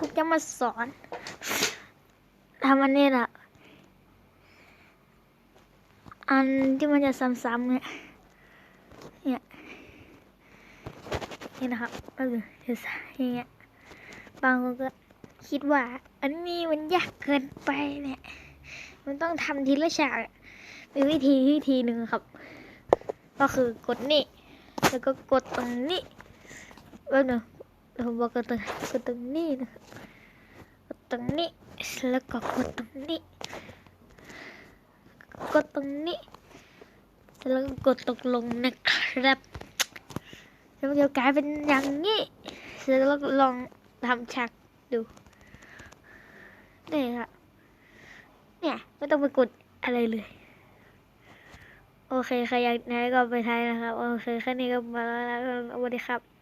ผมจะมาสอนทำอันนี้แหละอันที่มันจะซ้ำๆเนี่ยเนี่ยนี่นะครับก็คือจะใส่อย่างเงี้ยบางคนก็คิดว่า อันนี้มันยากเกินไปเนี่ย มันต้องทำทีละฉากมีวิธีวิธีหนึ่งครับ ก็คือกดนี่ แล้วก็กดตรงนี้แล้วเนอะ ผมบอกกดตรงกดตรงนี้นะครับกดตรงนี้แล้วก็กดตรงนี้กดตรงนี้แล้วก็กดตกลงนะครับแล้วมันจะกลายเป็นอย่างนี้แล้วก็ลองทำฉากดูนี่ครับเนี่ยไม่ต้องไปกดอะไรเลย โอเคใครอยากไหนก็ไปไทยนะครับ โอเคแค่นี้ก็มาแล้วสวัสดีครับ